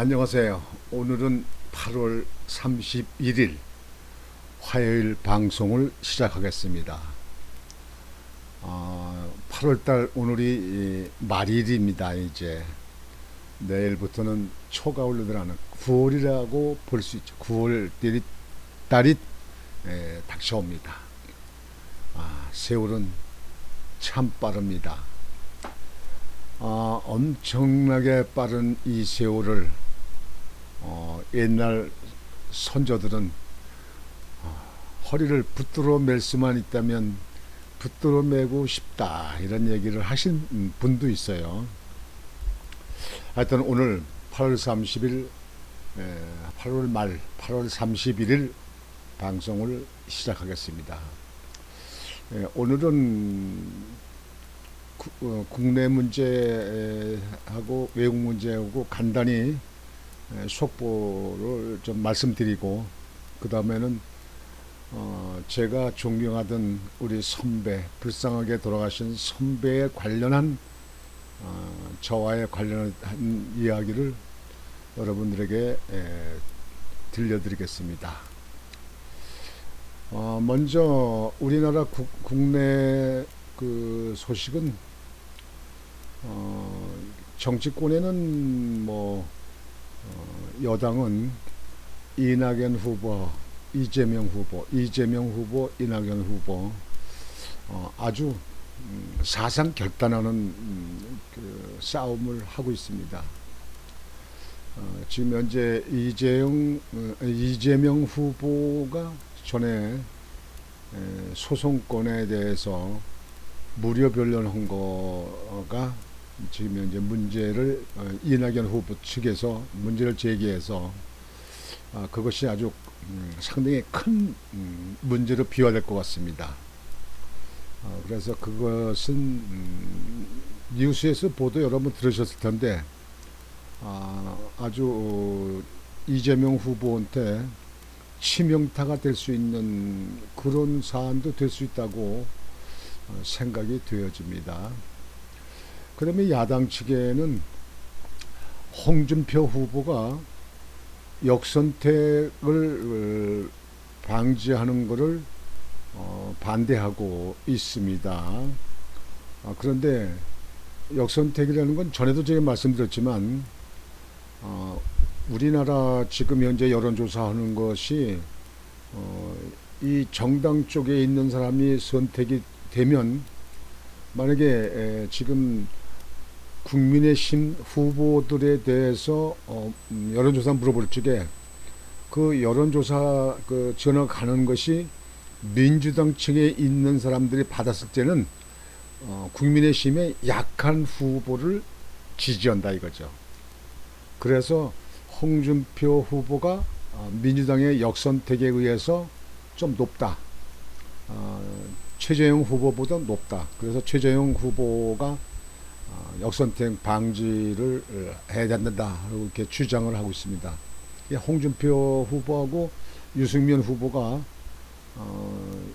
안녕하세요. 오늘은 8월 31일 화요일 방송을 시작하겠습니다. 아, 8월달 오늘이 이 말일입니다. 이제 내일부터는 초가을로 들어가는 9월이라고 볼 수 있죠. 9월 달이, 달이 에, 닥쳐옵니다. 아, 세월은 참 빠릅니다. 아, 엄청나게 빠른 이 세월을 어, 옛날 선조들은 어, 허리를 붙들어 맬 수만 있다면 붙들어 매고 싶다 이런 얘기를 하신 분도 있어요. 하여튼 오늘 8월 30일, 에, 8월 말 8월 31일 방송을 시작하겠습니다. 에, 오늘은 구- 어, 국내 문제하고 외국 문제하고 간단히 에, 속보를 좀 말씀드리고 그 다음에는 어, 제가 존경하던 우리 선배 불쌍하게 돌아가신 선배에 관련한 어, 저와의 관련한 이야기를 여러분들에게 에, 들려드리겠습니다. 어, 먼저 우리나라 국, 국내 그 소식은 어, 정치권에는 뭐 어, 여당은 이낙연 후보, 이재명 후보, 이재명 후보, 이낙연 후보 어, 아주 음, 사상 결단하는 음, 그 싸움을 하고 있습니다. 어, 지금 현재 이재용, 어, 이재명 후보가 전에 에, 소송권에 대해서 무료 변론한 거가 지금 현재 문제를 어, 이낙연 후보 측에서 문제를 제기해서 아, 그것이 아주 음, 상당히 큰 음, 문제로 비화될 것 같습니다. 어, 그래서 그것은 음, 뉴스에서 보도 여러분 들으셨을 텐데 아, 아주 어, 이재명 후보한테 치명타가 될 수 있는 그런 사안도 될 수 있다고 어, 생각이 되어집니다. 그다음에 야당 측에는 홍준표 후보가 역선택을 어, 방지하는 것을 어, 반대하고 있습니다. 아, 그런데 역선택이라는 건 전에도 제가 말씀드렸지만 어, 우리나라 지금 현재 여론조사하는 것이 어, 이 정당 쪽에 있는 사람이 선택이 되면 만약에 에, 지금 국민의힘 후보들에 대해서 어, 음, 여론조사 물어볼 적에 그 여론조사 그 전화 가는 것이 민주당 측에 있는 사람들이 받았을 때는 어, 국민의힘의 약한 후보를 지지한다 이거죠. 그래서 홍준표 후보가 어, 민주당의 역선택에 의해서 좀 높다. 어, 최재형 후보보다 높다. 그래서 최재형 후보가 어, 역선택 방지를 어, 해야 된다. 이렇게 주장을 하고 있습니다. 이 홍준표 후보하고 유승민 후보가 어,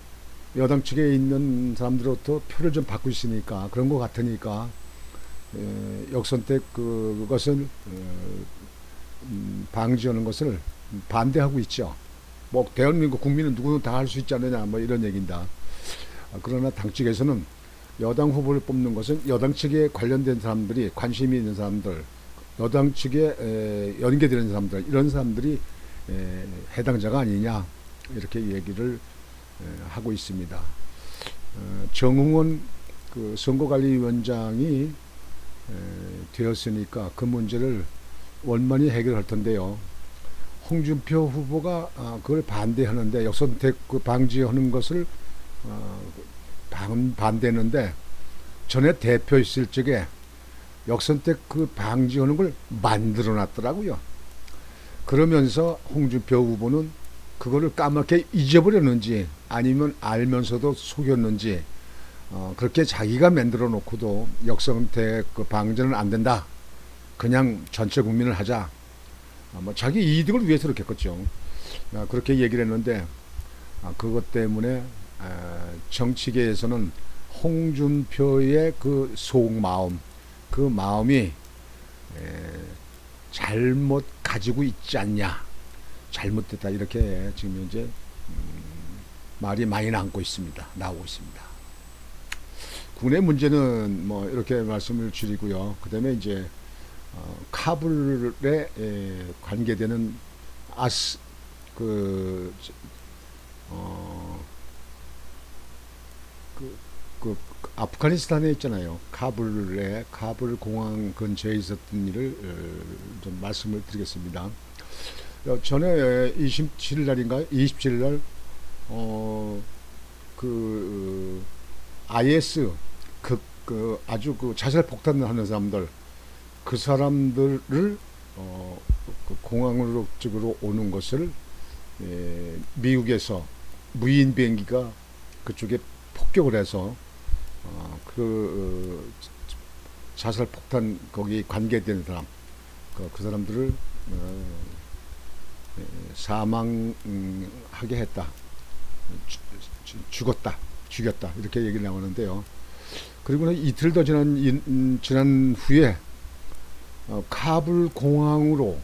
여당 측에 있는 사람들로부터 표를 좀 받고 있으니까 그런 것 같으니까 에, 역선택 그, 그것을 어, 음, 방지하는 것을 반대하고 있죠. 뭐 대한민국 국민은 누구든 다할 수 있지 않느냐 뭐 이런 얘기입니다. 아, 그러나 당 측에서는 여당 후보를 뽑는 것은 여당 측에 관련된 사람들이 관심이 있는 사람들, 여당 측에 에, 연계되는 사람들 이런 사람들이 에, 해당자가 아니냐 이렇게 얘기를 에, 하고 있습니다. 어, 정웅원 그 선거관리위원장이 에, 되었으니까 그 문제를 원만히 해결할 텐데요. 홍준표 후보가 아, 그걸 반대하는데 역선택 그 방지하는 것을 어, 반, 반대했는데 전에 대표 있을 적에 역선택 그 방지하는 걸 만들어 놨더라고요. 그러면서 홍준표 후보는 그거를 까맣게 잊어버렸는지 아니면 알면서도 속였는지 어, 그렇게 자기가 만들어 놓고도 역선택 그 방지는 안 된다. 그냥 전체 국민을 하자. 아, 뭐 자기 이득을 위해서 그렇겠죠. 아, 그렇게 얘기를 했는데 아, 그것 때문에 아, 정치계에서는 홍준표의 그 속마음, 그 마음이 에, 잘못 가지고 있지 않냐 잘못됐다 이렇게 지금 현재 음, 말이 많이 나오고 있습니다 나오고 있습니다. 국내 문제는 뭐 이렇게 말씀을 드리고요. 그다음에 이제 어, 카불에 에, 관계되는 아스 그 어, 그, 그 아프가니스탄에 있잖아요. 카불에 카불 공항 근처에 있었던 일을 어, 좀 말씀을 드리겠습니다. 어, 전에 27일 날인가 27일 날 어, 그 IS 그, 그 아주 그 자살 폭탄하는 사람들 그 사람들을 어, 그 공항으로 쪽으로 오는 것을 예, 미국에서 무인 비행기가 그쪽에 폭격을 해서 어, 그 어, 자살 폭탄 거기 관계된 사람 그, 그 사람들을 어, 예, 사망하게 했다 주- 주- 죽었다 죽였다 이렇게 얘기를 나오는데요. 그리고는 이틀 더 지난 인- 음, 지난 후에 어, 카불 공항으로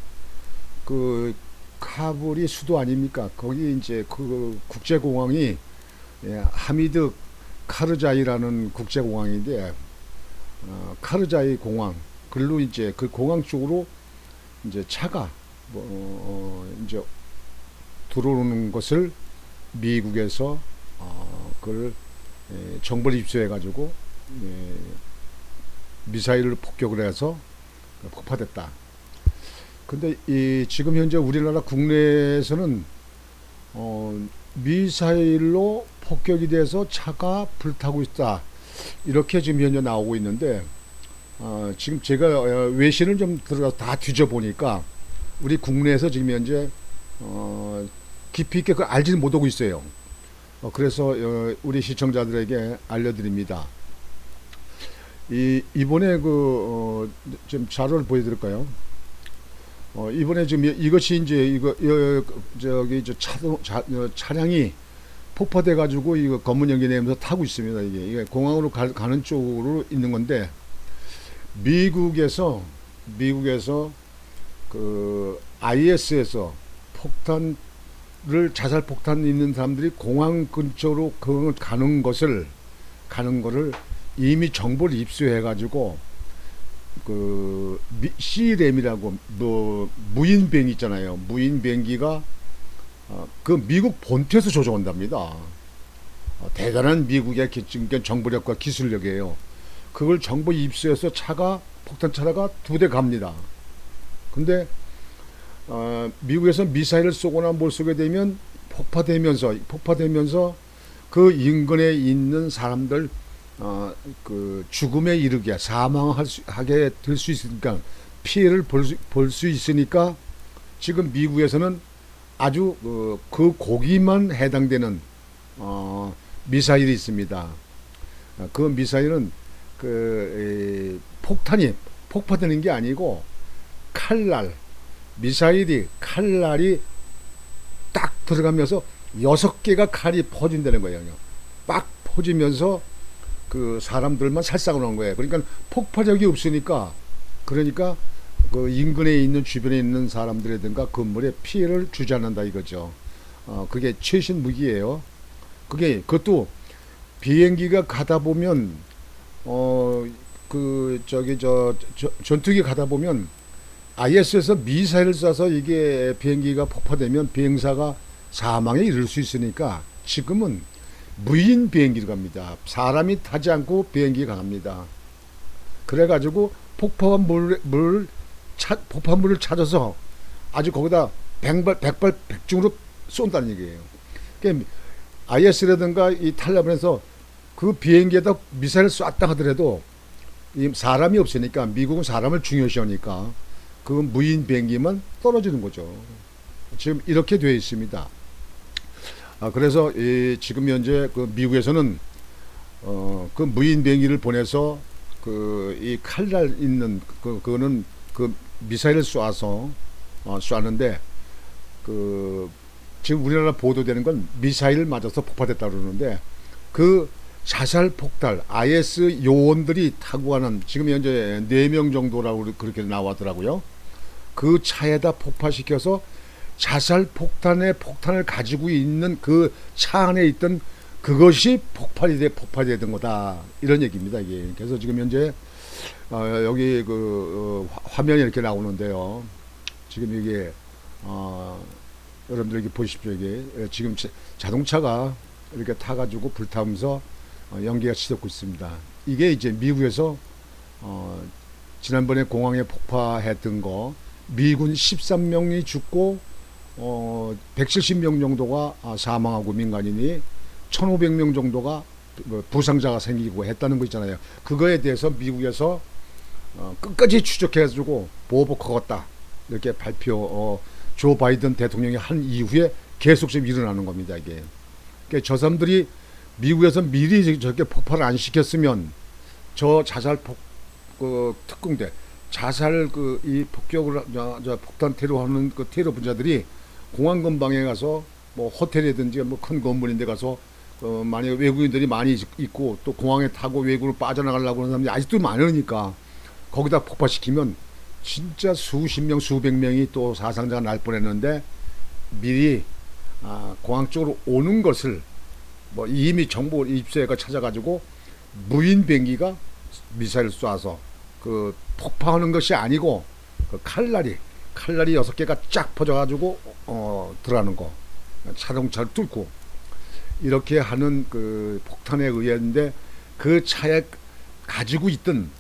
그 카불이 수도 아닙니까? 거기 이제 그 국제공항이 예, 하미드 카르자이라는 국제공항인데 어, 카르자이 공항 글로 이제 그 공항 쪽으로 이제 차가 뭐, 어, 이제 들어오는 것을 미국에서 어, 그걸 예, 정보를 입수해 가지고 예, 미사일을 폭격을 해서 폭파됐다. 근데 이 지금 현재 우리나라 국내에서는 어, 미사일로 폭격이 돼서 차가 불타고 있다. 이렇게 지금 현재 나오고 있는데 어, 지금 제가 어, 외신을 좀 들어가서 다 뒤져 보니까 우리 국내에서 지금 현재 어, 깊이 있게 그걸 알지는 못하고 있어요. 어, 그래서 어, 우리 시청자들에게 알려드립니다. 이 이번에 그 어, 좀 자료를 보여드릴까요? 어, 이번에 지금 이- 이것이 이제 이거 여, 저기 저 차도 자, 어, 차량이 폭파돼 가지고 이거 검은 연기 내면서 타고 있습니다. 이게, 이게 공항으로 가, 가는 쪽으로 있는 건데 미국에서 미국에서 그 IS에서 폭탄을 자살 폭탄 있는 사람들이 공항 근처로 그 가는 것을 가는 거를 이미 정보를 입수해 가지고 그 미- C램이라고 뭐 무인 비행기 있잖아요. 무인 비행기가 어, 그 미국 본토에서 조종한답니다. 어, 대단한 미국의 기- 지금 정보력과 기술력이에요. 그걸 정보 입수해서 차가 폭탄 차가 두 대 갑니다. 근데 어, 미국에서 미사일을 쏘거나 뭘 쏘게 되면 폭파되면서 폭파되면서 그 인근에 있는 사람들 어, 그 죽음에 이르게 사망할 수, 하게 될 수 있으니까 피해를 볼 수, 볼 수 있으니까 지금 미국에서는 아주 어, 그 고기만 해당되는 어, 미사일이 있습니다. 어, 그 미사일은 그 에, 폭탄이 폭파되는 게 아니고 칼날 미사일이 칼날이 딱 들어가면서 여섯 개가 칼이 퍼진다는 거예요. 빡 퍼지면서 그 사람들만 살상을 한 거예요. 그러니까 폭파력이 없으니까 그러니까 그 인근에 있는 주변에 있는 사람들이든가 건물에 피해를 주지 않는다 이거죠. 어 그게 최신 무기예요. 그게 그것도 비행기가 가다 보면 어 그 저기 저, 저 전투기 가다 보면 IS에서 미사일을 쏴서 이게 비행기가 폭파되면 비행사가 사망에 이를 수 있으니까 지금은 무인 비행기로 갑니다. 사람이 타지 않고 비행기가 갑니다. 그래가지고 폭파한 물, 물 차, 폭파물을 찾아서 아주 거기다 백발, 백발 백중으로 쏜다는 얘기예요. 그러니까 IS라든가 이 탈레반에서 그 비행기에다 미사일을 쐈다 하더라도 이 사람이 없으니까 미국은 사람을 중요시하니까 그 무인 비행기만 떨어지는 거죠. 지금 이렇게 되어 있습니다. 아, 그래서 이 지금 현재 그 미국에서는 어, 그 무인 비행기를 보내서 그 이 칼날 있는 그 그거는 그 미사일을 쏴서 어, 쐈는데 그 지금 우리나라 보도되는 건 미사일 맞아서 폭파됐다 그러는데 그 자살 폭발 IS 요원들이 타고 가는 지금 현재 네 명 정도라고 그렇게 나왔더라고요. 그 차에다 폭파시켜서 자살 폭탄의 폭탄을 가지고 있는 그 차 안에 있던 그것이 폭발이 돼 폭발이 되던 거다. 이런 얘기입니다 이게. 그래서 지금 현재 어, 여기 그 어, 화- 화면이 이렇게 나오는데요. 지금 이게 어, 여러분들 이렇게 보십시오 이게. 예, 지금 자- 자동차가 이렇게 타가지고 불타면서 어, 연기가 치솟고 있습니다. 이게 이제 미국에서 어, 지난번에 공항에 폭파했던 거 미군 13명이 죽고 어, 170명 정도가 아, 사망하고 민간인이 1,500명 정도가 뭐 부상자가 생기고 했다는 거 있잖아요. 그거에 대해서 미국에서 어, 끝까지 추적해가지고 보복하겠다 이렇게 발표 어, 조 바이든 대통령이 한 이후에 계속 지금 일어나는 겁니다 이게. 그러니까 저 사람들이 미국에서 미리 저렇게 폭발을 안 시켰으면 저 자살 폭 그 특공대 자살 그 이 폭격을 저, 저 폭탄 테러하는 그 테러 분자들이 공항 근방에 가서 뭐 호텔이든지 뭐 큰 건물인데 가서 어 만약 외국인들이 많이 있- 있고 또 공항에 타고 외국으로 빠져나가려고 하는 사람들이 아직도 많으니까 거기다 폭파시키면 진짜 수십 명 수백 명이 또 사상자가 날 뻔했는데 미리 아, 공항 쪽으로 오는 것을 뭐 이미 정보 입수해가 찾아가지고 무인 비행기가 미사일 쏴서 그 폭파하는 것이 아니고 그 칼날이 칼날이 여섯 개가 쫙 퍼져가지고 어 들어가는 거 자동차를 뚫고 이렇게 하는 그 폭탄에 의했는데 그 차에 가지고 있던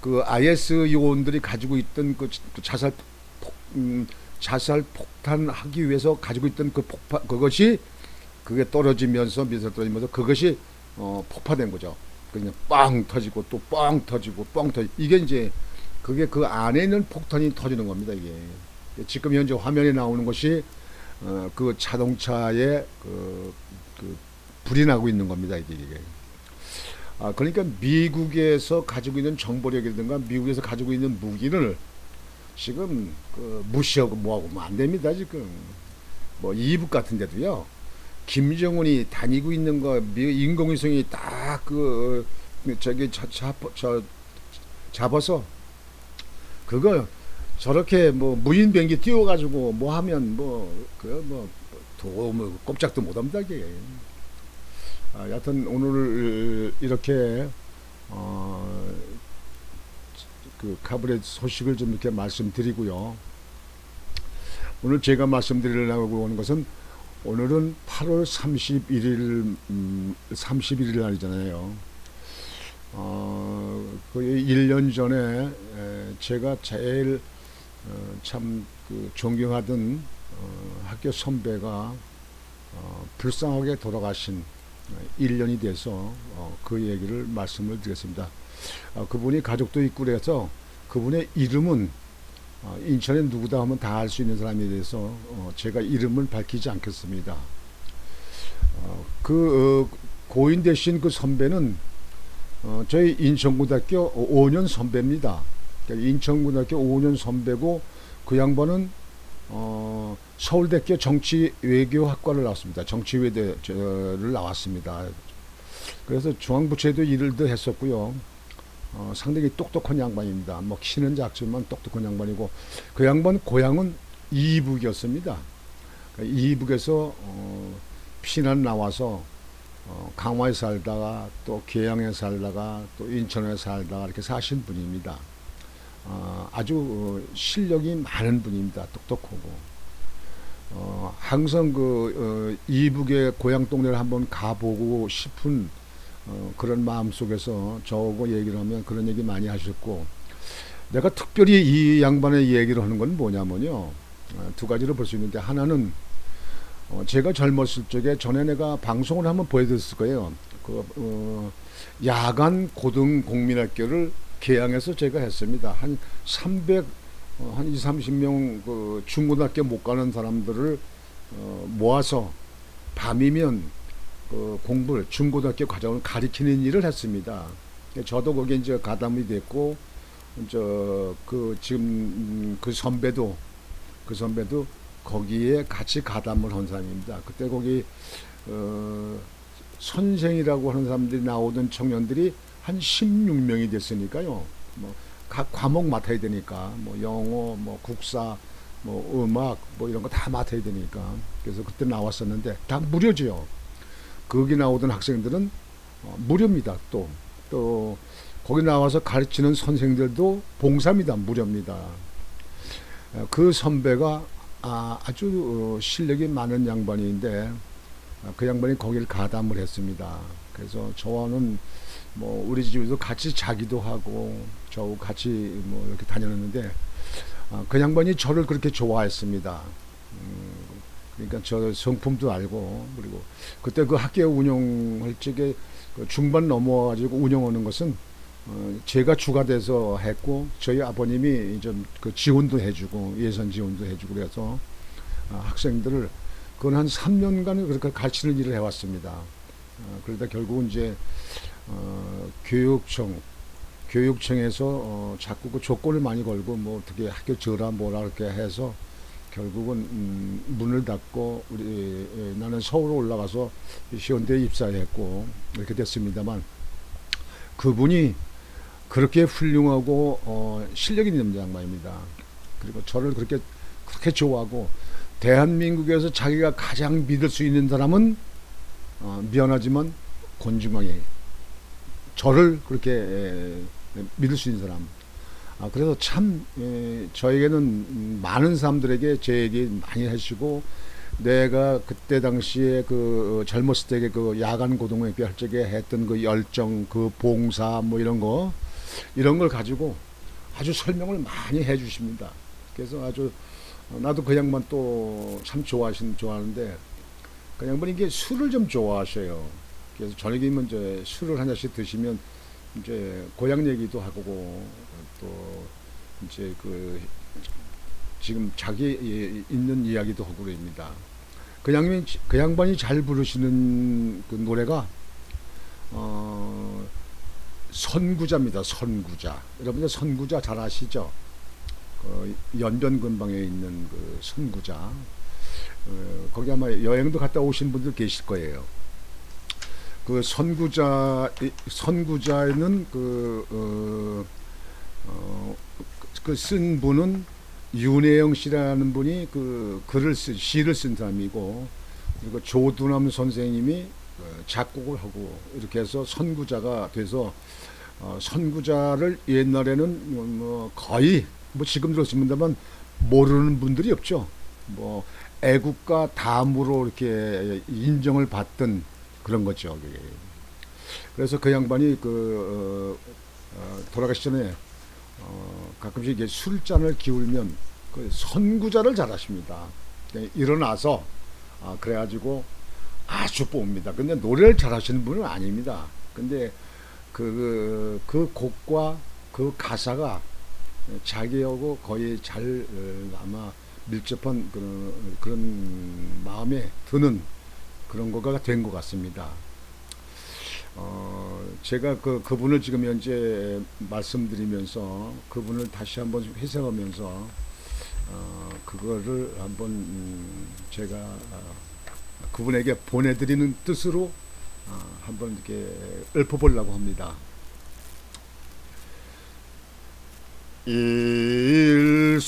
그 IS 요원들이 가지고 있던 그 자살 폭, 음, 자살 폭탄하기 위해서 가지고 있던 그 폭파 그것이 그게 떨어지면서 미사일 떨어지면서 그것이 어 폭파된 거죠. 그냥 빵 터지고 또 빵 터지고 뻥 터지 이게 이제 그게 그 안에 있는 폭탄이 터지는 겁니다 이게. 지금 현재 화면에 나오는 것이 어, 그 자동차에 그, 그 불이 나고 있는 겁니다 이게 이게. 아 그러니까 미국에서 가지고 있는 정보력이라든가 미국에서 가지고 있는 무기를 지금 그 무시하고 뭐하고 뭐 안 됩니다 지금. 뭐 이북 같은 데도요. 김정은이 다니고 있는 거 미- 인공위성이 딱 그 저기 자, 자, 저 잡아서 그거 저렇게 뭐 무인 비행기 띄워가지고 뭐 하면 뭐 그뭐도뭐 꼼짝도 못합니다 이게. 아, 여튼 오늘 이렇게 어 그 카브레 소식을 좀 이렇게 말씀드리고요. 오늘 제가 말씀드리려고 하는 것은 오늘은 8월 31일, 음, 31일 날이잖아요. 어, 거의 1년 전에 에, 제가 제일 어, 참그 존경하던 어, 학교 선배가 어, 불쌍하게 돌아가신 어, 1년이 돼서 어, 그 얘기를 말씀을 드렸습니다. 어, 그분이 가족도 있고 그래서 그분의 이름은 어, 인천에 누구다 하면 다 알 수 있는 사람에 대해서 어, 제가 이름을 밝히지 않겠습니다. 어, 그 어, 고인 대신 그 선배는 어, 저희 인천고등학교 5년 선배입니다. 그러니까 인천고등학교 5년 선배고 그 양반은 어, 서울대학교 정치외교학과를 나왔습니다. 정치외대를 나왔습니다. 그래서 중앙부처에도 일도 했었고요. 어, 상당히 똑똑한 양반입니다. 뭐 키는 작지만 똑똑한 양반이고 그 양반 고향은 이북이었습니다. 그러니까 이북에서 어, 피난 나와서 어, 강화에 살다가 또 계양에 살다가 또 인천에 살다가 이렇게 사신 분입니다. 어, 아주 어, 실력이 많은 분입니다. 똑똑하고 어, 항상 그 어, 이북의 고향 동네를 한번 가보고 싶은 어, 그런 마음 속에서 저하고 얘기를 하면 그런 얘기 많이 하셨고 내가 특별히 이 양반의 얘기를 하는 건 뭐냐면요 어, 두 가지로 볼 수 있는데 하나는 어, 제가 젊었을 적에 전에 내가 방송을 한번 보여드렸을 거예요 그 어, 야간 고등 공민학교를 개항해서 제가 했습니다 한 300, 어, 한 2, 30명 그 중고등학교 못 가는 사람들을 어, 모아서 밤이면 그 공부를 중고등학교 과정을 가리키는 일을 했습니다. 저도 거기에 이제 가담이 됐고 저 그 지금 음, 그 선배도 그 선배도 거기에 같이 가담을 한 사람입니다. 그때 거기 어 선생이라고 하는 사람들이 나오던 청년들이 한 16명이 됐으니까요. 뭐 각 과목 맡아야 되니까 뭐 영어, 뭐 국사, 뭐 음악, 뭐 이런 거 다 맡아야 되니까 그래서 그때 나왔었는데 다 무료죠. 거기 나오던 학생들은 어, 무료입니다. 또 또 거기 나와서 가르치는 선생들도 봉사입니다. 무료입니다. 어, 그 선배가 아, 아주 어, 실력이 많은 양반인데 아, 그 양반이 거기를 가담을 했습니다. 그래서 저와는 뭐 우리 집에서 같이 자기도 하고 저 같이 뭐 이렇게 다녔는데 아, 그 양반이 저를 그렇게 좋아했습니다. 음, 그러니까 저 성품도 알고 그리고 그때 그 학교 운영할 적에 그 중반 넘어가지고 운영하는 것은 어, 제가 주가 돼서 했고 저희 아버님이 좀 그 지원도 해주고 예산 지원도 해주고 그래서 아, 학생들을 그건 한 3년간 그렇게 가르치는 일을 해왔습니다. 어, 그러다 결국은 이제 어, 교육청 교육청에서 어, 자꾸 그 조건을 많이 걸고 뭐 어떻게 학교 저라 뭐라 그렇게 해서 결국은 음, 문을 닫고 우리 에, 나는 서울 올라가서 시원대에 입사했고 이렇게 됐습니다만 그분이 그렇게 훌륭하고 어, 실력 있는 양반입니다. 그리고 저를 그렇게 그렇게 좋아하고 대한민국에서 자기가 가장 믿을 수 있는 사람은 어, 미안하지만 권중광이 저를 그렇게 에, 믿을 수 있는 사람. 아, 그래서 참 에, 저에게는 음, 많은 사람들에게 제 얘기 많이 하시고 내가 그때 당시에 그 어, 젊었을 때의 그 야간 고등학교 할 적에 했던 그 열정, 그 봉사 뭐 이런 거 이런 걸 가지고 아주 설명을 많이 해 주십니다. 그래서 아주 어, 나도 그 양반 또 참 좋아하신 좋아하는데 그 양반이 이게 술을 좀 좋아하셔요. 그래서 저녁이면 이제 술을 한 잔씩 드시면 이제 고향 얘기도 하고 또 이제 그 지금 자기 있는 이야기도 하고 그럽니다. 그 양반이 그 양반이 잘 부르시는 그 노래가 어 선구자입니다. 선구자. 여러분들 선구자 잘 아시죠? 그 연변 근방에 있는 그 선구자. 어, 거기 아마 여행도 갔다 오신 분들 계실 거예요. 그 선구자 선구자에는 그 어, 분은 윤혜영 씨라는 분이 그 글을 쓴 시를 쓴 사람이고 그리고 조두남 선생님이 어, 작곡을 하고 이렇게 해서 선구자가 돼서 어, 선구자를 옛날에는 뭐 거의 뭐 지금 들었습니다만 모르는 분들이 없죠. 뭐 애국가 다음으로 이렇게 인정을 받던 그런 거죠. 그게. 그래서 그 양반이 그 어, 어, 돌아가시 전에 어, 가끔씩 술잔을 기울면 그 선구자를 잘하십니다. 네, 일어나서 아, 그래가지고 아주 봅니다. 근데 노래를 잘하시는 분은 아닙니다. 근데 그, 그 곡과 그 가사가 자기하고 거의 잘 어, 아마 밀접한 그런, 그런 마음에 드는 그런 거가 된 것 같습니다. 어, 제가 그, 그분을 지금 현재 말씀드리면서 그분을 다시 한번 회상하면서 어, 그거를 한번 음, 제가 어, 그분에게 보내드리는 뜻으로 어, 한번 이렇게 읊어보려고 합니다. 일송정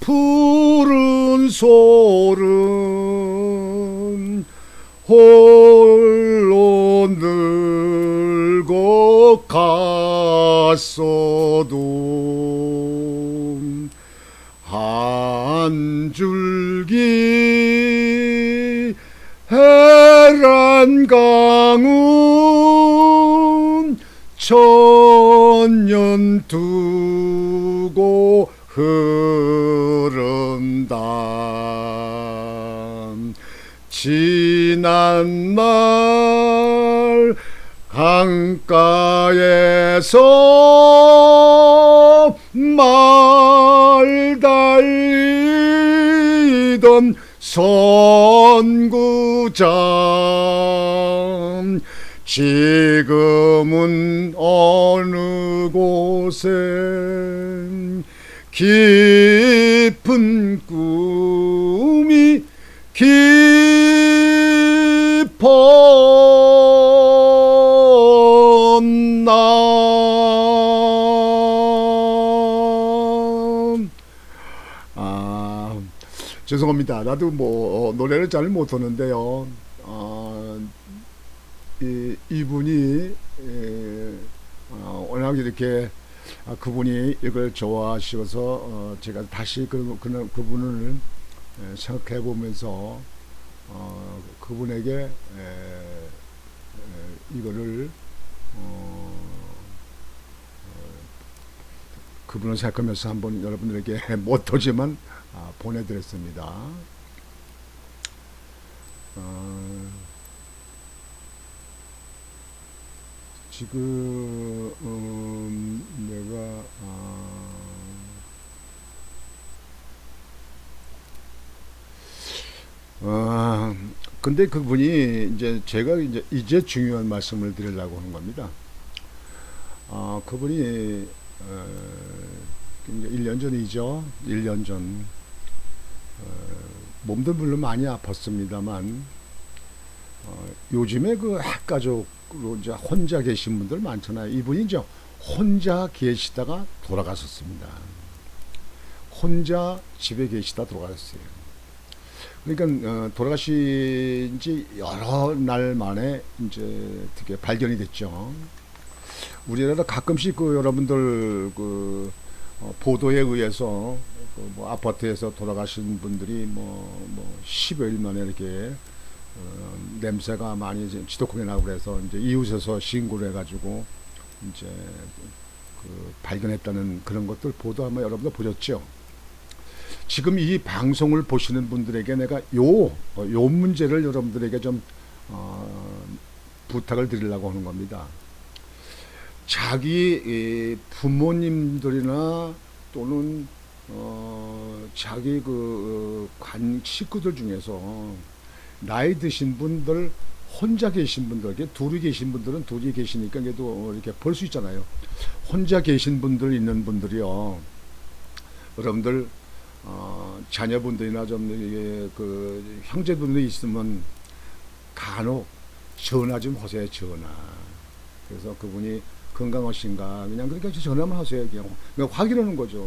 푸른 소른 지난 날 강가에서 말 달리던 선구장. 지금은 어느 곳에? 깊은 꿈이 깊 죄송합니다. 나도 뭐 어, 노래를 잘 못하는데요. 어, 이, 이분이 에, 어, 워낙 이렇게 아, 그분이 이걸 좋아하셔서 어, 제가 다시 그, 그, 그분을 에, 생각해 보면서 어, 그분에게 에, 에, 이거를 어, 그분을 생각하면서 한번 여러분들에게 못하지만 아, 보내드렸습니다. 어, 지금 음, 내가 아, 아, 근데 그분이 이제 제가 이제 이제 중요한 말씀을 드리려고 하는 겁니다. 아, 그분이 어, 이제 1년 전이죠. 1년 전 어, 몸도 물론 많이 아팠습니다만 어, 요즘에 그 핵가족으로 이제 혼자 계신 분들 많잖아요. 이분이 이제 혼자 계시다가 돌아가셨습니다. 혼자 집에 계시다 돌아가셨어요. 그러니까 어, 돌아가신 지 여러 날 만에 이제 어떻게 발견이 됐죠. 우리나라 가끔씩 그 여러분들 그 어, 보도에 의해서 그 뭐 아파트에서 돌아가신 분들이 뭐, 뭐 10여일 만에 이렇게 어, 냄새가 많이 지독하게 나고 그래서 이제 이웃에서 신고를 해가지고 이제 그 발견했다는 그런 것들 보도 아마 여러분들 보셨죠? 지금 이 방송을 보시는 분들에게 내가 요, 어, 요 문제를 여러분들에게 좀, 어, 부탁을 드리려고 하는 겁니다. 자기 부모님들이나 또는 어, 자기 그 관 식구들 중에서 나이 드신 분들 혼자 계신 분들, 둘이 계신 분들은 둘이 계시니까 그래도 이렇게 볼 수 있잖아요. 혼자 계신 분들 있는 분들이요. 여러분들 어, 자녀분들이나 좀 이게 그 형제분들이 있으면 간혹 전화 좀 하세요. 전화. 그래서 그분이 건강하신가. 그냥 그렇게 전화만 하세요 그냥, 확인하는 거죠.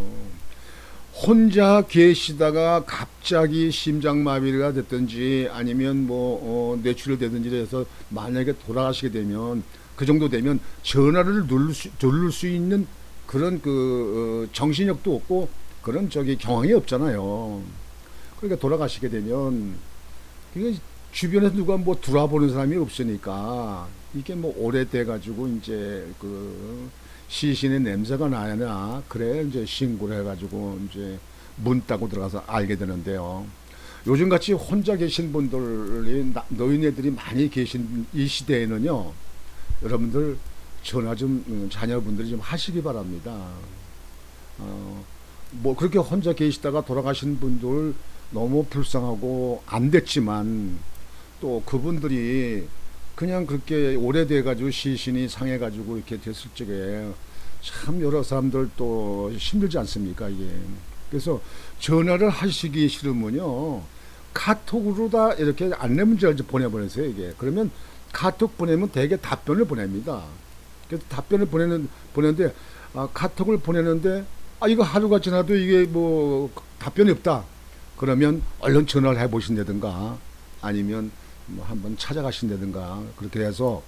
혼자 계시다가 갑자기 심장마비가 됐든지 아니면 뭐 어, 뇌출혈 되든지 해서 만약에 돌아가시게 되면 그 정도 되면 전화를 누를 수, 누를 수 있는 그런 그 어, 정신력도 없고 그런 저기 경황이 없잖아요. 그러니까 돌아가시게 되면 그게 주변에서 누가 뭐 돌아보는 사람이 없으니까 이게 뭐 오래돼 가지고 이제 그 시신의 냄새가 나냐 그래 이제 신고를 해가지고 이제 문 따고 들어가서 알게 되는데요. 요즘 같이 혼자 계신 분들이 노인네들이 많이 계신 이 시대에는요. 여러분들 전화 좀 음, 자녀분들이 좀 하시기 바랍니다. 어, 뭐 그렇게 혼자 계시다가 돌아가신 분들 너무 불쌍하고 안 됐지만 또 그분들이 그냥 그렇게 오래돼 가지고 시신이 상해 가지고 이렇게 됐을 적에 참 여러 사람들 또 힘들지 않습니까 이게? 그래서 전화를 하시기 싫으면요 카톡으로 다 이렇게 안내 문자를 보내보내세요 이게. 그러면 카톡 보내면 대개 답변을 보냅니다. 그래서 답변을 보내는 보내는데 아, 카톡을 보내는데 아 이거 하루가 지나도 이게 뭐 답변이 없다. 그러면 얼른 전화를 해보신다든가 아니면 뭐 한번 찾아가신다든가 그렇게 해서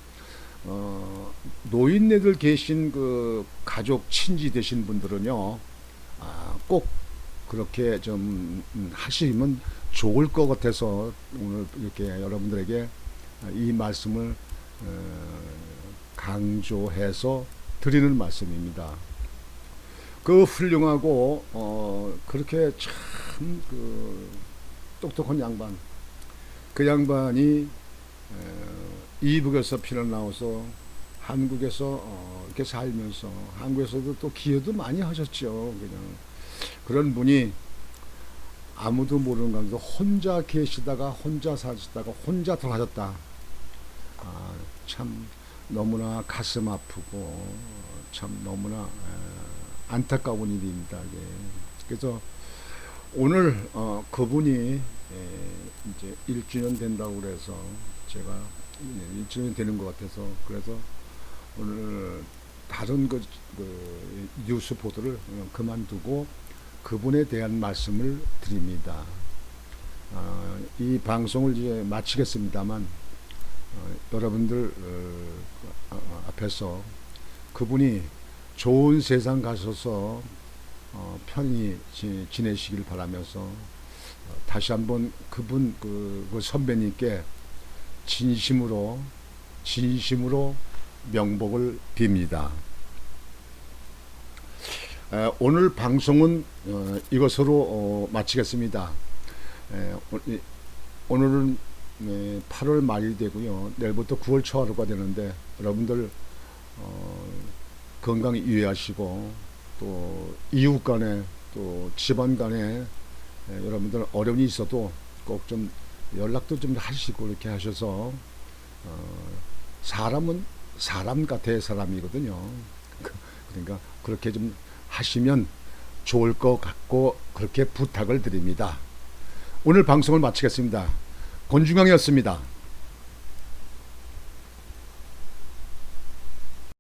어, 노인네들 계신 그 가족 친지 되신 분들은요 아, 꼭 그렇게 좀 음, 하시면 좋을 것 같아서 오늘 이렇게 여러분들에게 이 말씀을 어, 강조해서 드리는 말씀입니다. 그 훌륭하고 어, 그렇게 참 그 똑똑한 양반 그 양반이 이북에서 피난 나와서 한국에서 어, 이렇게 살면서 한국에서도 또 기여도 많이 하셨죠. 그냥 그런 분이 아무도 모르는 가운데 혼자 계시다가 혼자 사시다가 혼자 돌아가셨다. 아, 참 너무나 가슴 아프고 참 너무나 에, 안타까운 일입니다. 예. 그래서 오늘 어, 그분이 예, 이제 1주년 된다고 그래서 제가 1주년 되는 것 같아서 그래서 오늘 다른 그, 그 뉴스 보도를 그만두고 그분에 대한 말씀을 드립니다. 어, 이 방송을 이제 마치겠습니다만 어, 여러분들 어, 어, 앞에서 그분이 좋은 세상 가셔서 어, 편히 지, 지내시길 바라면서 어, 다시 한번 그분 그, 그 선배님께 진심으로 진심으로 명복을 빕니다. 에, 오늘 방송은 어, 이것으로 어, 마치겠습니다. 에, 오늘은 네, 8월 말이 되고요. 내일부터 9월 초하루가 되는데 여러분들 어, 건강 유의하시고 또 이웃 간에 또 집안 간에 에, 여러분들 어려움이 있어도 꼭 좀 연락도 좀 하시고 이렇게 하셔서 어, 사람은 사람 같아야 사람이거든요. 그- 그러니까 그렇게 좀 하시면 좋을 것 같고 그렇게 부탁을 드립니다. 오늘 방송을 마치겠습니다. 권중강이었습니다.